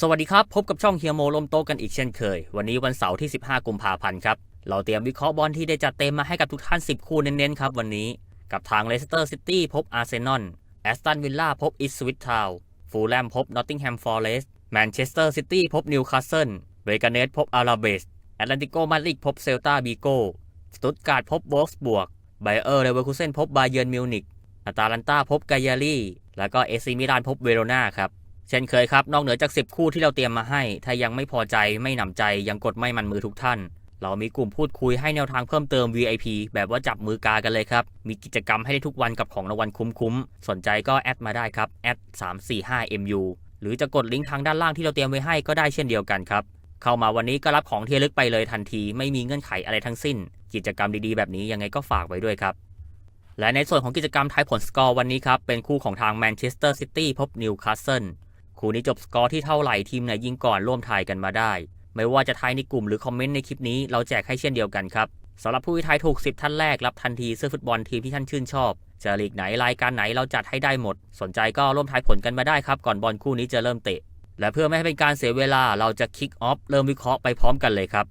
สวัสดีครับ พบกับช่องเฮียโมลมโตกันอีกเช่นเคย วันนี้วันเสาร์ที่ 15 กุมภาพันธ์ครับ เราเตรียมวิเคราะห์บอลที่ได้จัดเต็มมาให้กับทุกท่าน 10 คู่เน้นๆครับวันนี้ กับทางเลสเตอร์ซิตี้พบอาร์เซนอลแอสตันวิลล่าพบอิสวิตทาวฟูลแลมพบนอตติงแฮมฟอร์เรสต์แมนเชสเตอร์ซิตี้พบนิวคาสเซิลเรกาเนสพบอาราเบสแอตแลนติโกมาดริดพบเซลตาบีโกสตุตการ์ดพบวอลฟสบวกไบเออร์เลเวอร์คูเซนพบบาเยิร์นมิวนิกอาตาลันตาพบกายาลีแล้วก็เอซีมิลานพบเวโรนาครับ เช่นเคยครับ นอกเหนือจาก 10 คู่ที่เราเตรียมมาให้ ถ้ายังไม่พอใจไม่หนำใจยังกดไม่มันมือทุกท่าน เรามีกลุ่มพูดคุยให้แนวทางเพิ่มเติม VIP แบบว่าจับมือกากันเลยครับ มีกิจกรรมให้ได้ทุกวันกับของรางวัลคุ้มๆ สนใจก็แอดมาได้ครับแอด 345MU หรือจะกดลิงก์ทางด้านล่างที่เราเตรียมไว้ให้ก็ได้เช่นเดียวกันครับ เข้ามาวันนี้ก็รับของเทียลึกไปเลยทันที ไม่มีเงื่อนไขอะไรทั้งสิ้น กิจกรรมดีๆ แบบนี้ยังไงก็ฝากไว้ด้วยครับและในส่วนของกิจกรรมทายผลสกอร์วันนี้ครับ เป็นคู่ของทางแมนเชสเตอร์ซิตี้พบนิวคาสเซิล คู่นี้จบสกอร์ที่เท่าไหร่ทีมไหนยิงก่อนร่วมทายกันมาได้ ไม่ว่าจะทายในกลุ่มหรือคอมเมนต์ในคลิปนี้เราแจกให้เช่นเดียวกันครับสำหรับผู้ที่ทายถูก 10 ท่านแรกรับทันทีเสื้อฟุตบอลทีมที่ท่านชื่นชอบจะลีกไหนรายการไหนเราจัดให้ได้หมด สนใจก็ร่วมทายผลกันมาได้ครับก่อนบอลคู่นี้จะเริ่มเตะ และเพื่อไม่ให้เป็นการเสียเวลาเราจะคิกออฟเริ่มวิเคราะห์ไปพร้อมกันเลยครับ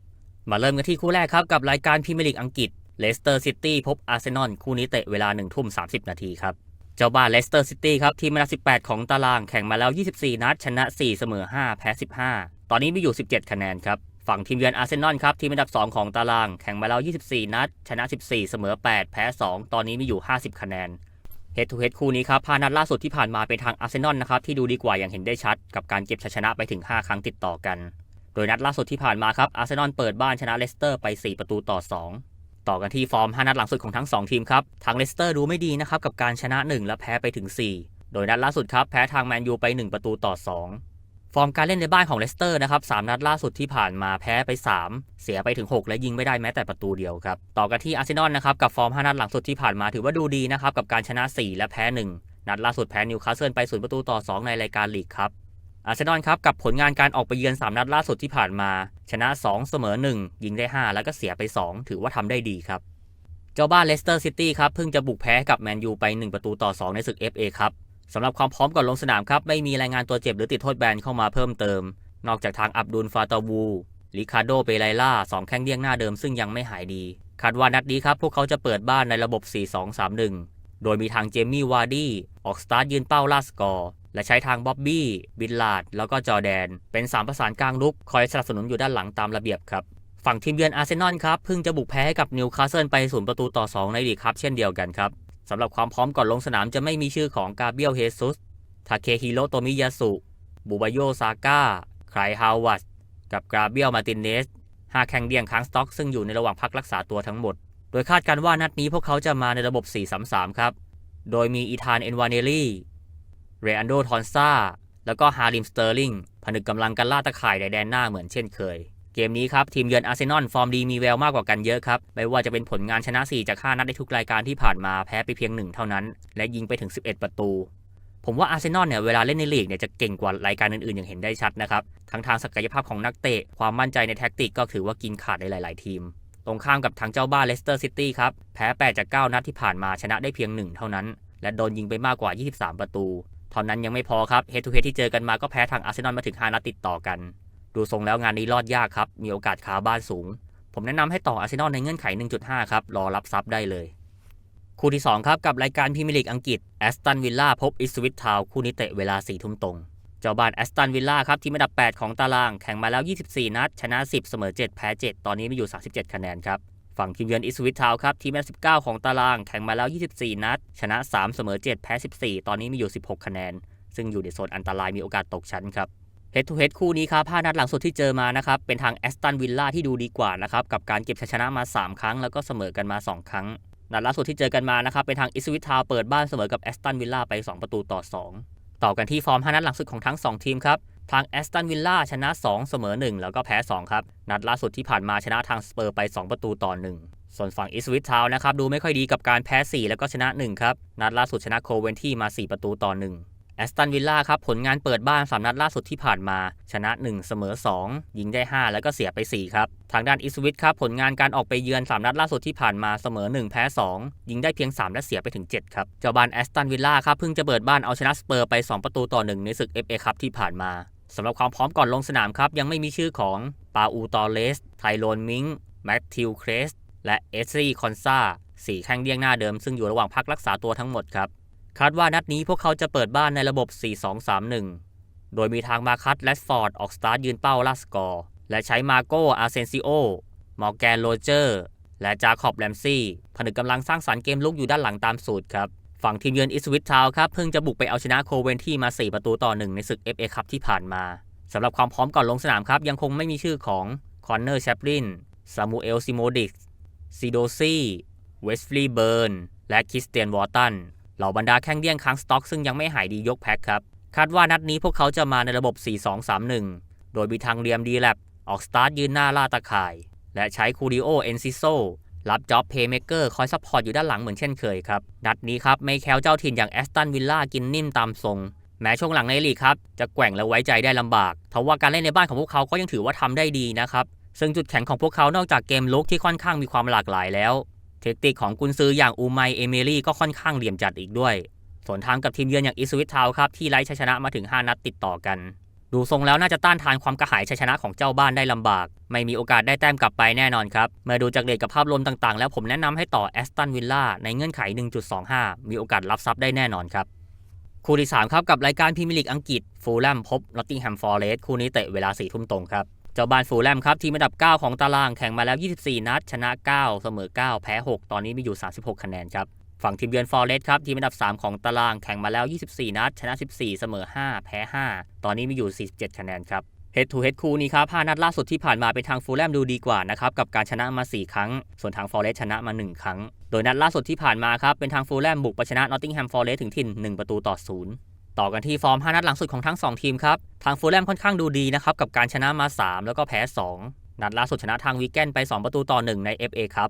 มาเริ่มกันที่คู่แรกครับกับรายการพรีเมียร์ลีกอังกฤษเลสเตอร์ซิตี้พบอาร์เซนอลคู่นี้เตะเวลา1ทุ่ม30 นาทีครับ เจ้าบ้านเลสเตอร์ซิตี้ครับทีมอันดับ 18 ของตารางแข่งมาแล้ว 24 นัด ชนะ 4 เสมอ 5 แพ้ 15 ตอนนี้มีอยู่ 17 คะแนนครับ ฝั่งทีมเยือนอาร์เซนอลครับ ทีมอันดับ 2 ของตาราง แข่งมาแล้ว 24 นัด ชนะ 14 เสมอ 8 แพ้ 2 ตอนนี้มีอยู่ 50 คะแนนเฮดทูเฮดคู่นี้ครับพานัดล่าสุดที่ผ่านมาเป็นทางอาร์เซนอลนะครับที่ดูดีกว่าอย่างเห็นได้ชัด กับการเก็บชัยชนะไปถึง 5 ครั้งติดต่อกัน โดยนัดล่าสุดที่ผ่านมาครับอาร์เซนอลเปิดบ้านชนะเลสเตอร์ไป 4 ประตูต่อ 2 ต่อกันที่ฟอร์ม 5 นัดหลังสุดของทั้ง 2 ทีมครับ ทางเลสเตอร์ดูไม่ดีนะครับกับการชนะ 1 และแพ้ไปถึง 4 โดยนัดล่าสุดครับแพ้ทางแมนยูไป 1 ประตูต่อ 2 ฟอร์มการเล่นในบ้านของเลสเตอร์นะครับ3นัดล่าสุดที่ผ่านมาแพ้ไป 3 เสียไปถึง 6 และยิงไม่ได้แม้แต่ประตูเดียวครับ ต่อกันที่อาร์เซนอลนะครับกับฟอร์ม 5 นัดหลังสุดที่ผ่านมาถือว่าดูดีนะครับกับการชนะ 4 และแพ้ 1 นัดล่าสุดแพ้นิวคาสเซิลไป0ประตูต่อ 2 ในรายการลีกครับ อาร์เซนอลครับกับผลงานการออกไปเยือน 3 นัดล่าสุดที่ผ่านมา ชนะ 2 เสมอ 1 ยิงได้ 5 แล้วก็เสียไป 2 ถือว่าทำได้ดีครับ เจ้าบ้านเลสเตอร์ซิตี้ครับเพิ่งจะบุกแพ้กับแมนยูไป 1 ประตูต่อ 2 ในศึก FA ครับสำหรับความพร้อมก่อนลงสนามครับ ไม่มีรายงานตัวเจ็บหรือติดโทษแบนเข้ามาเพิ่มเติม นอกจากทางอับดุลฟาตาวูลิคาโดเปไลล่าสองแข้งเลี่ยงหน้าเดิมซึ่งยังไม่หายดีคาดว่านัดนี้ครับพวกเขาจะเปิดบ้านในระบบ 4-2-3-1 โดยมีทางเจมี่วาร์ดี้ออกสตาร์ทยืนเป้าล่าสกอร์ และใช้ทางบ๊อบบี้ บินลาด แล้วก็จอแดน เป็น 3 ประสานกลางลุก คอยสนับสนุนอยู่ด้านหลังตามระเบียบครับ ฝั่งทีมเยือนอาร์เซนอลครับ เพิ่งจะบุกแพ้ให้กับนิวคาสเซิลไปศูนย์ประตูต่อ 2 ในลีกครับ เช่นเดียวกันครับสำหรับความพร้อมก่อนลงสนามจะไม่มีชื่อของกาเบียลเฮซุส ทาเคฮิโรโตมิยาสุ บูบาโยซาก้าไครฮาวัตกับกาเบียลมาตินเนสห้าแข่งเดียงค้างสต็อกซึ่งอยู่ในระหว่างพักรักษาตัวทั้งหมด โดยคาดการว่านัดนี้พวกเขาจะมาในระบบ 4-3-3 ครับ โดยมีอีธานเอนวานเนลลี่ เรอันโดทอนซาแล้วก็ฮาริมสเตอร์ลิงผนึกกำลังกันล่าตะข่ายในแดนหน้าเหมือนเช่นเคย เกมนี้ครับทีมเยือนอาร์เซนอลฟอร์มดีมีแววมากกว่ากันเยอะครับ ไม่ว่าจะเป็นผลงานชนะ 4 จาก 5 นัดในทุกรายการที่ผ่านมาแพ้ไปเพียง 1 เท่านั้น และยิงไปถึง 11 ประตู ผมว่าอาร์เซนอลเนี่ยเวลาเล่นในลีกเนี่ยจะเก่งกว่ารายการอื่นๆ อย่างเห็นได้ชัดนะครับทั้งทางศักยภาพของนักเตะความมั่นใจในแท็กติกก็ถือว่ากินขาดในหลาย ๆ ทีมตรงข้ามกับทางเจ้าบ้านเลสเตอร์ซิตี้ครับแพ้ 8 จาก 9 นัดที่ผ่านมาชนะได้เพียง 1 เท่านั้น และโดนยิงไปมากกว่า 23 ประตู ท่านั้นยังไม่พอครับเฮดทูเฮดที่เจอกันมาก็แพ้ทางอาร์เซนอลมาถึง5นัดติดต่อกัน ดูทรงแล้วงานนี้รอดยากครับ มีโอกาสคาบ้านสูง ผมแนะนำให้ต่ออาร์เซนอลในเงื่อนไข 1.5 ครับ รอรับซับได้เลย คู่ที่ 2 ครับ กับรายการพรีเมียร์ลีกอังกฤษแอสตันวิลล่าพบอิสวิตทาวคู่นี้เตะเวลา4ทุ่มตรงเจ้าบ้านแอสตันวิลล่าครับทีมอันดับ 8 ของตารางแข่งมาแล้ว 24 นัด ชนะ 10 เสมอ 7 แพ้ 7 ตอนนี้มีอยู่ 37 คะแนนครับ ฝั่งทีมเยือนอิสวิตทาวครับทีมอันดับ19 ของตารางแข่งมาแล้ว 24 นัด ชนะ 3 เสมอ 7 แพ้ 14 ตอนนี้มีอยู่ 16 คะแนน ซึ่งอยู่ในโซนอันตรายมีโอกาสตกชั้นครับเฮดทูเฮดคู่นี้ครับห้านัดหลังสุดที่เจอมานะครับ เป็นทางแอสตันวิลล่าที่ดูดีกว่านะครับ กับการเก็บชัยชนะมา 3 ครั้ง แล้วก็เสมอกันมา 2 ครั้ง นัดล่าสุดที่เจอกันมานะครับ เป็นทางอิสวิททาวเปิดบ้านเสมอกับแอสตันวิลล่าไป 2 ประตูต่อ 2 ต่อกันที่ฟอร์ม5นัดหลังสุดของทั้ง 2 ทีมครับ ทางแอสตันวิลล่าชนะ 2 เสมอ 1 แล้วก็แพ้ 2 ครับ นัดล่าสุดที่ผ่านมาชนะทางสเปอร์ไป 2 ประตูต่อ 1 ส่วนฝั่งอิสวิททาวนะครับ ดูไม่ค่อยดีกับการแพ้ 4 แล้วก็ชนะ 1 ครับ นัดล่าสุดชนะโคเวนที่มา 4 ประตูต่อ 1แอสตันวิลล่าครับ ผลงานเปิดบ้านสามนัดล่าสุดที่ผ่านมา ชนะ 1 เสมอ 2 ยิงได้ 5 แล้วก็เสียไป 4 ครับ ทางด้านอิสวิตครับ ผลงานการออกไปเยือน3นัดล่าสุดที่ผ่านมาเสมอ 1 แพ้ 2 ยิงได้เพียง 3 และเสียไปถึง 7 ครับ เจ้าบ้านแอสตันวิลล่าครับ เพิ่งจะเปิดบ้านเอาชนะสเปอร์ไป 2 ประตูต่อ 1 ในศึก FA คัพที่ผ่านมา สำหรับความพร้อมก่อนลงสนามครับ ยังไม่มีชื่อของปาอูตอเลส ไทโรนมิงแมทธิวเครส และเอสซี่คอนซาสี่แข้งเรียงหน้าเดิมซึ่งอยู่ระหว่างพักรักษาตัวทั้งหมดครับ คาดว่านัดนี้พวกเขาจะเปิดบ้านในระบบ 4-2-3-1 โดยมีทางมาคัตและฟอร์ดออกสตาร์ทยืนเป้าลาสกอร์ และใช้มาโกอาเซนซิโอ มอร์แกนโรเจอร์ และจาคอบแรมซี่ ผนึกกำลังสร้างสรรค์เกมลุกอยู่ด้านหลังตามสูตรครับ ฝั่งทีมเยือนอิสวิตทาวครับเพิ่งจะบุกไปเอาชนะโคเวนที่มา 4 ประตูต่อ 1 ในศึก FA คัพที่ผ่านมาสำหรับความพร้อมก่อนลงสนามครับ ยังคงไม่มีชื่อของคอนเนอร์แชปลินซามูเอลซิโมดิกซิโดซีเวสฟลีย์เบิร์นและคริสเตียนวอร์ตันเหล่าบรรดาแข้งเดี้ยงค้างสต็อกซึ่งยังไม่หายดียกแพ็คครับ คาดว่านัดนี้พวกเขาจะมาในระบบ 4-2-3-1 โดยมีทางเรียมดีแลบออกสตาร์ทยืนหน้าล่าตะข่าย และใช้คูดิโอเอนซิโซ รับจ็อบเพย์เมเกอร์คอยซัพพอร์ตอยู่ด้านหลังเหมือนเช่นเคยครับ นัดนี้ครับไม่แคลเจ้าถิ่นอย่างแอสตันวิลล่ากินนิ่มตามทรง แม้ช่วงหลังในลีกครับ จะแกว่งและไว้ใจได้ลำบากทว่าการเล่นในบ้านของพวกเขาก็ยังถือว่าทำได้ดีนะครับซึ่งจุดแข็งของพวกเขานอกจากเกมลุกที่ค่อนข้างมีความหลากหลายแล้ว เทคนิคของกุนซืออย่างอูไมเอเมลี่ก็ค่อนข้างเหลี่ยมจัดอีกด้วยส่วนทางกับทีมเยือนอย่างอิสวิตทาวครับที่ไล่ชัยชนะมาถึง 5 นัดติดต่อกัน ดูทรงแล้วน่าจะต้านทานความกระหายชัยชนะของเจ้าบ้านได้ลำบาก ไม่มีโอกาสได้แต้มกลับไปแน่นอนครับ เมื่อดูจากเดทกับภาพรวมต่างๆ แล้วผมแนะนำให้ต่อแอสตันวิลล่าในเงื่อนไข 1.25 มีโอกาสรับทรัพย์ได้แน่นอนครับ คู่ที่ 3 ครับกับรายการพรีเมียร์ลีกอังกฤษฟูลแลมพบนอตติงแฮมฟอร์เรสต์คู่นี้เตะเวลา4ทุ่มตรงครับเจ้าบ้านฟูลแลมครับทีมอันดับ 9 ของตารางแข่งมาแล้ว 24 นัด ชนะ 9 เสมอ 9 แพ้ 6 ตอนนี้มีอยู่ 36 คะแนนครับ ฝั่งทีมเยือนฟอร์เรสต์ครับ ทีมอันดับ 3 ของตารางแข่งมาแล้ว 24 นัด ชนะ 14 เสมอ 5 แพ้ 5 ตอนนี้มีอยู่ 47 คะแนนครับเฮดทูเฮดคู่นี้ครับ5นัดล่าสุดที่ผ่านมาเป็นทางฟูลแลมดูดีกว่านะครับ กับการชนะมา 4 ครั้ง ส่วนทางฟอร์เรสต์ชนะมา 1 ครั้ง โดยนัดล่าสุดที่ผ่านมาครับเป็นทางฟูลแลมบุกไปชนะนอตติงแฮมฟอร์เรสต์ถึงถิ่น 1 ประตูต่อ 0ต่อกันที่ฟอร์ม 5 นัดหลังสุดของทั้ง 2 ทีมครับ ทางฟูลแลมค่อนข้างดูดีนะครับ กับการชนะมา 3 แล้วก็แพ้ 2 นัดล่าสุดชนะทางวีแกนไป 2 ประตูต่อ 1 ใน FA ครับ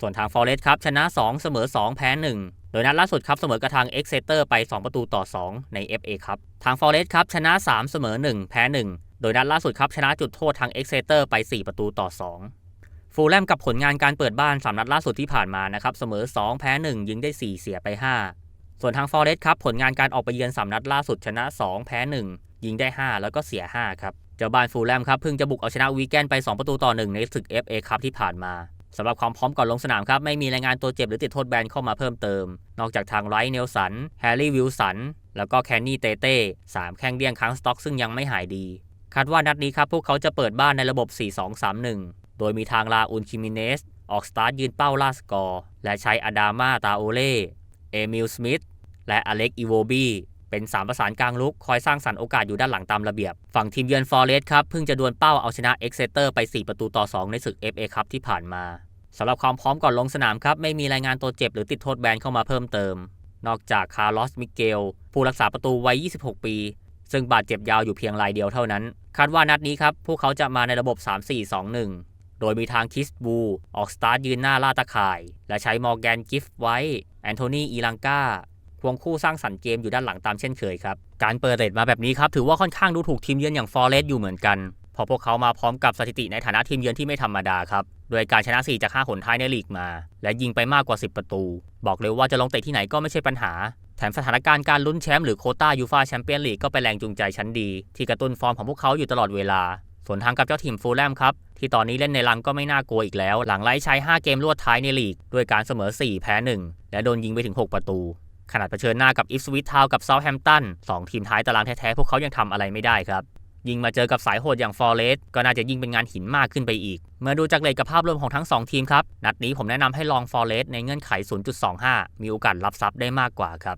ส่วนทางฟอร์เรสต์ครับชนะ 2 เสมอ 2 แพ้ 1 โดยนัดล่าสุดครับเสมอกับทางเอ็กเซเตอร์ไป 2 ประตูต่อ 2 ใน FA ครับทางฟอร์เรสต์ครับชนะ 3 เสมอ 1 แพ้ 1 โดยนัดล่าสุดครับชนะจุดโทษทางเอ็กเซเตอร์ไป 4 ประตูต่อ 2 ฟูลแลมกับผลงานการเปิดบ้าน3นัดล่าสุดที่ผ่านมานะครับเสมอ 2 แพ้ 1 ยิงได้ 4 เสียไป 5 ส่วนทางฟอร์เรสต์ครับผลงานการออกไปเยือน3นัดล่าสุดชนะ 2 แพ้ 1 ยิงได้ 5 แล้วก็เสีย 5 ครับเจ้าบ้านฟูลแลมครับเพิ่งจะบุกเอาชนะวีแกนไป 2 ประตูต่อ 1 ในศึก FA ครับที่ผ่านมา สำหรับความพร้อมก่อนลงสนามครับไม่มีรายงานตัวเจ็บหรือติดโทษแบนเข้ามาเพิ่มเติม นอกจากทางไรท์เนลสันแฮร์รี่วิลสันแล้วก็แคนนี่เตเต้สามแข้งเดี้ยงค้างสต็อกซึ่งยังไม่หายดี คาดว่านัดนี้ครับพวกเขาจะเปิดบ้านในระบบ 4-2-3-1 โดยมีทางลาอุนคิมิเนสออกสตาร์ทยืนเป้าล่าสกอร์ และใช้อดามาตาโอเล่เอมิลสมิธและอเล็กอีโวบี เป็นสามประสานกลางลุก คอยสร้างสรรค์โอกาสอยู่ด้านหลังตามระเบียบ ฝั่งทีมเยือนฟอร์เรสครับ เพิ่งจะดวลเป้าเอาชนะเอ็กเซเตอร์ไป 4 ประตูต่อ 2 ในศึก FA คัพที่ผ่านมาสำหรับความพร้อมก่อนลงสนามครับ ไม่มีรายงานตัวเจ็บหรือติดโทษแบนเข้ามาเพิ่มเติม นอกจากคาร์ลอสมิเกลผู้รักษาประตูวัย 26 ปี ซึ่งบาดเจ็บยาวอยู่เพียงรายเดียวเท่านั้น คาดว่านัดนี้ครับพวกเขาจะมาในระบบ 3-4-2-1 โดยมีทางคิสบูออกสตาร์ทยืนหน้าล่าตะข่าย และใช้มอร์แกนกิฟต์ไว้แอนโทนีอีลังกา วงคู่สร้างสรรค์เกมอยู่ด้านหลังตามเช่นเคยครับ การเปิดเรทมาแบบนี้ครับ ถือว่าค่อนข้างดูถูกทีมเยือนอย่างฟอร์เรสต์อยู่เหมือนกันพราะพวกเขามาพร้อมกับสถิติในฐานะทีมเยือนที่ไม่ธรรมดาครับ โดยการชนะ 4 จาก 5 หนท้ายในลีกมา และยิงไปมากกว่า 10 ประตู บอกเลยว่าจะลงเตะที่ไหนก็ไม่ใช่ปัญหา แถมสถานการณ์การลุ้นแชมป์หรือโคต้ายูฟาแชมเปี้ยนลีกก็เป็นแรงจูงใจชั้นดี ที่กระตุ้นฟอร์มของพวกเขาอยู่ตลอดเวลาส่วนทางกับเจ้าทีมฟูลแลมครับที่ตอนนี้เล่นในรังก็ไม่น่ากลัวอีกแล้ว หลังไล่ใช้ 5 เกมรวดท้ายในลีก ด้วยการเสมอ 4 แพ้ 1 และโดนยิงไปถึง 6 ประตู ขนาดเผชิญหน้ากับอิฟสวิตทาวกับเซาท์แฮมป์ตัน2ทีมท้ายตารางแท้ๆ พวกเขายังทำอะไรไม่ได้ครับ ยิงมาเจอกับสายโหดอย่างฟอร์เรสก็น่าจะยิงเป็นงานหินมากขึ้นไปอีก เมื่อดูจากเลขกับภาพรวมของทั้ง 2 ทีมครับ นัดนี้ผมแนะนำให้ลองฟอร์เรสในเงื่อนไข 0.25 มีโอกาสรับทรัพย์ได้มากกว่าครับ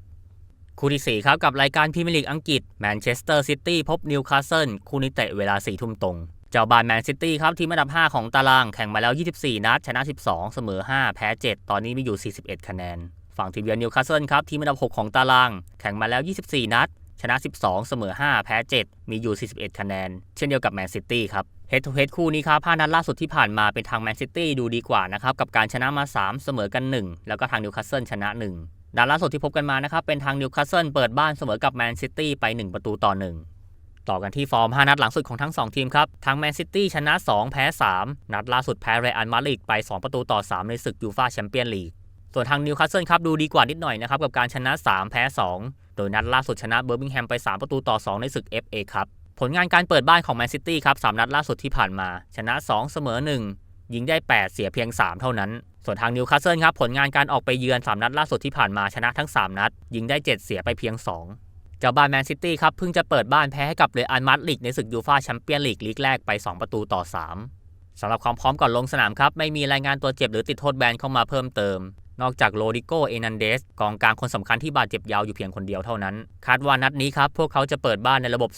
คู่ที่ 4 ครับ กับรายการพรีเมียร์ลีกอังกฤษแมนเชสเตอร์ซิตี้พบนิวคาสเซิลคู่นี้เตะเวลา4ทุ่มตรง เจ้าบ้านแมนซิตี้ครับ ทีมอันดับ 5 ของตารางแข่งมาแล้ว 24 นัด ชนะ 12 เสมอ 5 แพ้ 7 ตอนนี้มีอยู่ 41 คะแนน ฝั่งทีมเยือนนิวคาสเซิลครับทีมอันดับ 6 ของตาราง แข่งมาแล้ว 24 นัด ชนะ 12 เสมอ 5 แพ้ 7 มีอยู่ 41 คะแนน เช่นเดียวกับแมนซิตี้ครับเฮดทูเฮดคู่นี้ครับ5นัดล่าสุดที่ผ่านมาเป็นทางแมนซิตี้ดูดีกว่านะครับกับการชนะมา 3 เสมอกัน 1 แล้วก็ทางนิวคาสเซิลชนะ 1นัดล่าสุดที่พบกันมานะครับเป็นทางนิวคาสเซิลเปิดบ้านเสมอกับแมนซิตี้ไป 1 ประตูต่อ 1ต่อกันที่ฟอร์ม 5 นัดหลังสุดของทั้ง 2 ทีมครับทางแมนซิตี้ชนะ 2 แพ้ 3 นัดล่าสุดแพ้เรอัลมาดริดไป 2 ประตูต่อ 3 ในศึกยูฟ่าแชมเปี้ยนลีก ส่วนทางนิวคาสเซิลครับดูดีกว่านิดหน่อยนะครับกับการชนะ 3 แพ้ 2 โดยนัดล่าสุดชนะเบอร์มิงแฮมไป 3 ประตูต่อ 2 ในศึก FA ครับผลงานการเปิดบ้านของแมนซิตี้ครับ3นัดล่าสุดที่ผ่านมา ชนะ 2 เสมอ 1 ยิงได้ 8 เสียเพียง 3 เท่านั้น ส่วนทางนิวคาสเซิลครับผลงานการออกไปเยือน 3 นัดล่าสุดที่ผ่านมาชนะทั้ง 3 นัด ยิงได้ 7 เสียไปเพียง 2 เจ้าบ้านแมนซิตี้ครับเพิ่งจะเปิดบ้านแพ้ให้กับเรอัลมาดริดในศึกยูฟ่าแชมเปี้ยนลีกลีกแรกไป 2 ประตูต่อ 3สำหรับความพร้อมก่อนลงสนามครับไม่มีรายงานตัวเจ็บหรือติดโทษแบนเข้ามาเพิ่มเติม นอกจากโรดิโกเอนันเดสกองกลางคนสำคัญที่บาดเจ็บยาวอยู่เพียงคนเดียวเท่านั้น คาดว่านัดนี้ครับ พวกเขาจะเปิดบ้านในระบบ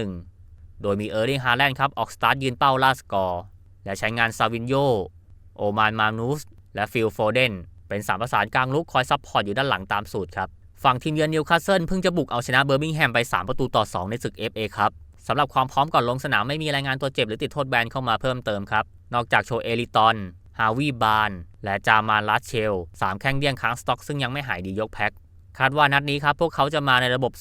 4-2-3-1 โดยมีเออร์ลิงฮาแลนด์ครับออกสตาร์ทยืนเป้าล่าสกอร์ และใช้งานซาวินโยโอมานมานูสและฟิลโฟเดนเป็นสามประสานกลางลุกคอยซับพอร์ตอยู่ด้านหลังตามสูตรครับฝั่งทีมเยือนนิวคาสเซิลเพิ่งจะบุกเอาชนะเบอร์มิงแฮมไป 3 ประตูต่อ 2 ในศึก FA ครับสำหรับความพร้อมก่อนลงสนามไม่มีรายงานตัวเจ็บหรือติดโทษแบนเข้ามาเพิ่มเติมครับ นอกจากโชเอลิตอน ฮาวีบาน และจามาลัสเชลสามแข้งเดี้ยงค้างสต็อกซึ่งยังไม่หายดียกแพ็คคาดว่านัดนี้ครับพวกเขาจะมาในระบบ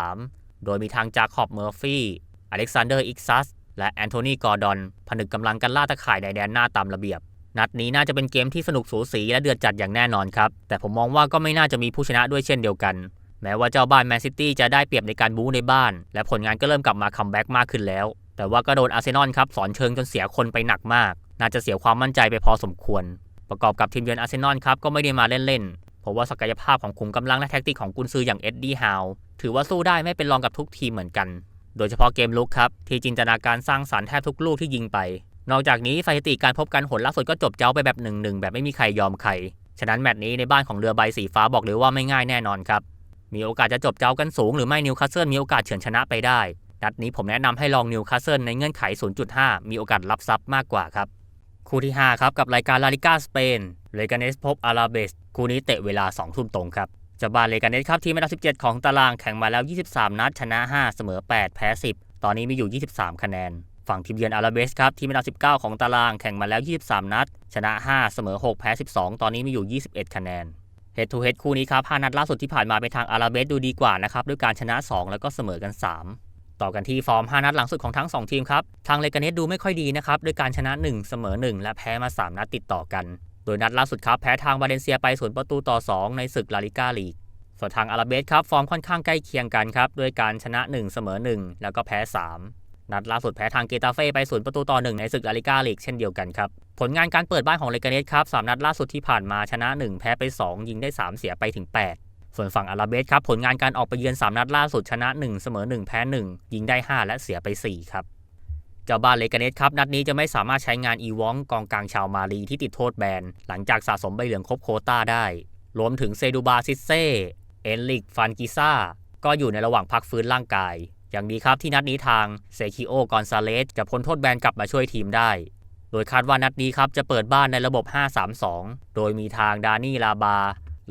4-3-3 โดยมีทางจาคอบเมอร์ฟี่ อเล็กซานเดอร์อิกซัส และแอนโทนีกอร์ดอน ผนึกกำลังกันล่าตะข่ายในแดนหน้าตามระเบียบ นัดนี้น่าจะเป็นเกมที่สนุกสูสีและเดือดจัดอย่างแน่นอนครับ แต่ผมมองว่าก็ไม่น่าจะมีผู้ชนะด้วยเช่นเดียวกัน แม้ว่าเจ้าบ้านแมนซิตี้จะได้เปรียบในการบู๊ในบ้าน และผลงานก็เริ่มกลับมาคัมแบ็กมากขึ้นแล้ว แต่ว่าก็โดนอาร์เซนอลครับสอนเชิงจนเสียคนไปหนักมาก น่าจะเสียความมั่นใจไปพอสมควร ประกอบกับทีมเยือนอาร์เซนอลครับก็ไม่ได้มาเล่นๆเพราะว่าศักยภาพของขุมกำลังและแท็กติกของกุนซืออย่างเอ็ดดี้ฮาวถือว่าสู้ได้ไม่เป็นรองกับทุกทีมเหมือนกัน โดยเฉพาะเกมลุกครับที่จินตนาการสร้างสรรค์แทบทุกลูกที่ยิงไป นอกจากนี้สถิติการพบกันหนล่าสุดก็จบเจ้าไปแบบหนึ่งๆแบบไม่มีใครยอมใครฉะนั้นแมตช์นี้ในบ้านของเรือใบสีฟ้าบอกเลยว่าไม่ง่ายแน่นอนครับมีโอกาสจะจบเจ้ากันสูงหรือไม่นิวคาสเซิลมีโอกาสเฉือนชนะไปได้นัดนี้ผมแนะนำให้ลองนิวคาสเซิลในเงื่อนไข 0.5 มีโอกาสรับทรัพย์มากกว่าครับ คู่ที่ 5 ครับ กับรายการลาลิก้าสเปนเลกาเนสพบอาราเบสคู่นี้เตะเวลา 2 ทุ่มตรงครับเจ้าบ้านเลกาเนสครับทีมอันดับ 17 ของตารางแข่งมาแล้ว 23 นัดชนะ 5 เสมอ 8 แพ้ 10 ตอนนี้มีอยู่ 23 คะแนน ฝั่งทีมเยือนอาราเบสครับทีมอันดับ 19 ของตารางแข่งมาแล้ว 23 นัด ชนะ 5 เสมอ 6 แพ้ 12 ตอนนี้มีอยู่ 21 คะแนนเฮดทูเฮดคู่นี้ครับ5นัดล่าสุดที่ผ่านมาเป็นทางอาราเบสดูดีกว่านะครับด้วยการชนะ 2 แล้วก็เสมอกัน 3 ต่อกันที่ฟอร์ม 5 นัดหลังสุดของทั้ง 2 ทีมครับ ทางเลกาเนสดูไม่ค่อยดีนะครับด้วยการชนะ 1 เสมอ 1 และแพ้มา 3 นัดติดต่อกัน โดยนัดล่าสุดครับแพ้ทางบาเลนเซียไปศูนย์ประตูต่อ 2 ในศึกลาลิก้าลีก ส่วนทางอาราเบสครับฟอร์มค่อนข้างใกล้เคียงกันครับด้วยการชนะ 1 เสมอ 1 แล้วก็แพ้ 3 นัดล่าสุดแพ้ทางเกตาเฟ่ไปศูนย์ประตูต่อ 1 ในศึกลาลิก้าลีกเช่นเดียวกันครับ ผลงานการเปิดบ้านของเลกาเนสครับ3นัดล่าสุดที่ผ่านมาชนะ 1 แพ้ไป 2 ยิงได้ 3 เสียไปถึง 8 ส่วนฝั่งอาราเบสครับผลงานการออกไปเยือน 3 นัดล่าสุดชนะ 1 เสมอ 1 แพ้ 1 ยิงได้ 5 และเสียไป 4 ครับ เจ้าบ้านเลกาเนสครับ นัดนี้จะไม่สามารถใช้งานอีวองกองกลางชาวมาลีที่ติดโทษแบน หลังจากสะสมใบเหลืองครบโคต้าได้ รวมถึงเซดูบาซิเซเอนลิกฟันกิซ่าก็อยู่ในระหว่างพักฟื้นร่างกาย อย่างดีครับที่นัดนี้ทางเซคิโอกอนซาเลสจะพ้นโทษแบนกลับมาช่วยทีมได้ โดยคาดว่านัดนี้ครับจะเปิดบ้านในระบบ 5-3-2 โดยมีทางดานี่ลาบา